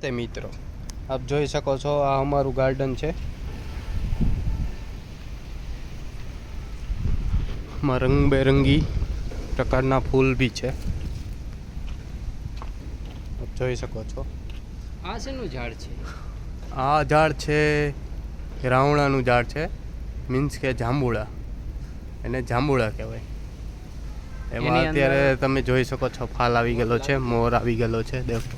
તે મિત્રો. આપ જોઈ શકો છો આ અમારું ગાર્ડન છે. માં રંગબેરંગી પ્રકારના ફૂલ બી છે. આપ જોઈ શકો છો. આ શેનું ઝાડ છે? આ ઝાડ છે રાવણાનું ઝાડ છે મીન્સ કે જાંબુડા. એને જાંબુડા કહેવાય. એમાં અત્યારે તમે જોઈ શકો છો ફાલ આવી ગયેલો છે મોર આવી ગયેલો છે દેખો.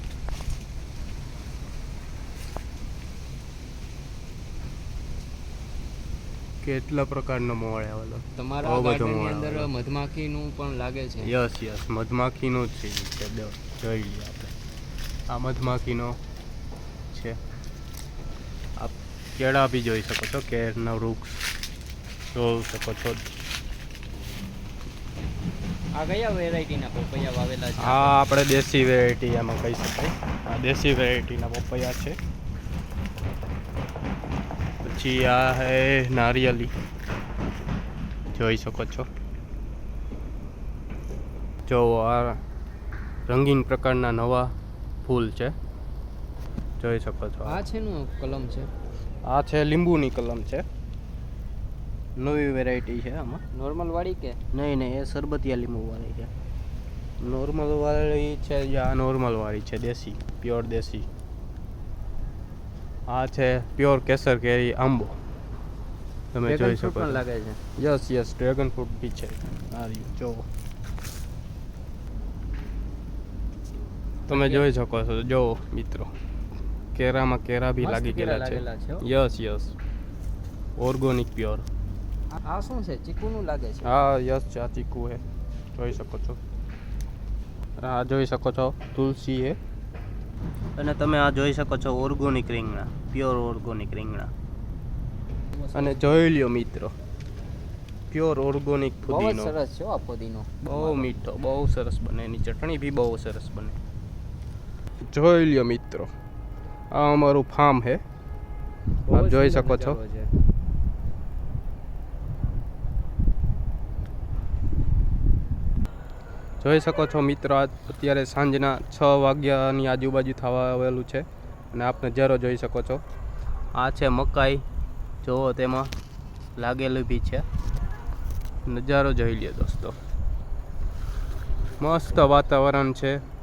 કેટલા પ્રકારનો મોર આવેલો તમારા ગાર્ડનની અંદર. મધમાખીનું પણ લાગે છે. યસ યસ મધમાખીનું જ છે જોઈ લઈએ આપણે. આ મધમાખીનો છે. આપ કેળા બી જોઈ શકો છો કેરના વૃક્ષ જોઈ શકો છો. આ કયા વેરાયટીના પપૈયા વાવેલા છે? હા આપણે દેશી વેરાયટી એમાં કહી શકાય. આ દેશી વેરાયટીના પપૈયા છે. પછી આ હે નારિયેલી. જોઈ શકો છો. જો આ રંગીન પ્રકારના નવા ફૂલ છે. જોઈ શકો છો આ છે નું કલમ છે? આ છે લીંબુની કલમ છે. નવી વેરાયટી છે આમાં. નોર્મલ વાળી કે? નહીં નહીં એ સરબતિયા લીંબુ વાળી છે. નોર્મલ વાળી છે આ નોર્મલ વાળી છે દેશી પ્યોર દેશી. આ છે પ્યોર કેસર કેરી આંબો. તમે Dragon જોઈ fruit શકો પણ લાગે છે. યસ યસ ડ્રેગન ફ્રૂટ બી છે. આ રહ્યું જો તમે જોઈ શકો છો જો મિત્રો. કેરામાં કેરા બી મસ્ત લાગી કેળા ગયેલા છે. લાગેલા છે હો. યસ યસ ઓર્ગોનિક પ્યોર આ- આ શું છે? ચીકુનું લાગે છે? હા યસ છે આ ચીકુ હે જોઈ શકો છો. આ જોઈ શકો છો. તુલસી હે અને તમે આ જોઈ શકો છો ઓર્ગોનિક રીંગણા પ્યોર ઓર્ગોનિક રીંગણા. અને જોઈ લ્યો મિત્રો પ્યોર ઓર્ગોનિક બહુ સરસ છે આ ફુદીનો. બહુ મીઠો બહુ સરસ બને એની ચટણી બી બહુ સરસ બને. જોઈ લ્યો મિત્રો આ અમારું ફાર્મ હે આપ જોઈ શકો છો. નજારો છે. જોઈ શકો છો મિત્રો અત્યારે સાંજના છ વાગ્યાની આજુબાજુ થવા આવેલું છે અને આપ નજારો જોઈ શકો છો. આ છે મકાઈ, જુઓ તેમાં લાગેલું બી છે. નજારો જોઈ લ્યો દોસ્તો. મસ્ત વાતાવરણ છે.